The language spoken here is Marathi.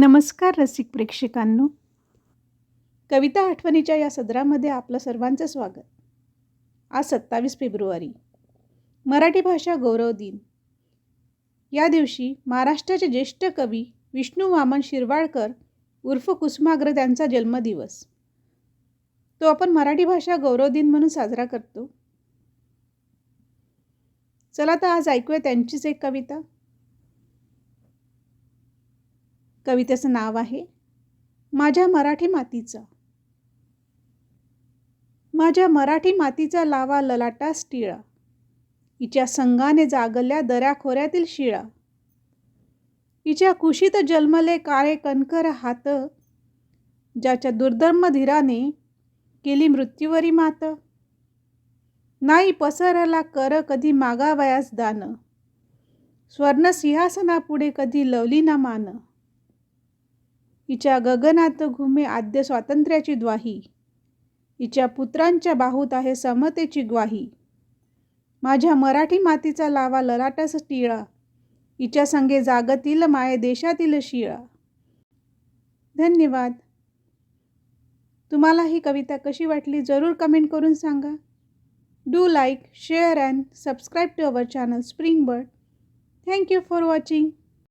नमस्कार रसिक प्रेक्षकांनो. कविता आठवणीच्या या सदरामध्ये आपलं सर्वांचं स्वागत. आज सत्तावीस फेब्रुवारी. मराठी भाषा गौरव दिन. या दिवशी महाराष्ट्राचे ज्येष्ठ कवी विष्णू वामन शिरवाडकर उर्फ कुसुमाग्र त्यांचा जन्मदिवस. तो आपण मराठी भाषा गौरव दिन म्हणून साजरा करतो. चला तर आज ऐकूया त्यांचीच एक कविता. कवितेचं नाव आहे माझ्या मराठी मातीचा. माझ्या मराठी मातीचा लावा ललाटास टिळा हिच्या संघाने जागल्या दऱ्याखोऱ्यातील शिळा. हिच्या कुशीत जन्मले काळे कणकर हात. ज्याच्या दुर्धर्म धीराने केली मृत्यूवरी मात. नाही पसरला कर कधी मागावयास दान. स्वर्ण सिंहासनापुढे कधी लवली ना मान. हिच्या गगनात घुमे आद्य स्वातंत्र्याची द्वाही हिच्या पुत्रांच्या बाहूत आहे समतेची ग्वाही. माझ्या मराठी मातीचा लावा ललाटस टिळा. हिच्या संगे जागतील माये देशातील शिळा. धन्यवाद. तुम्हाला ही कविता कशी वाटली जरूर कमेंट करून सांगा. Do like share and subscribe to our channel Spring Bird. Thank you for watching.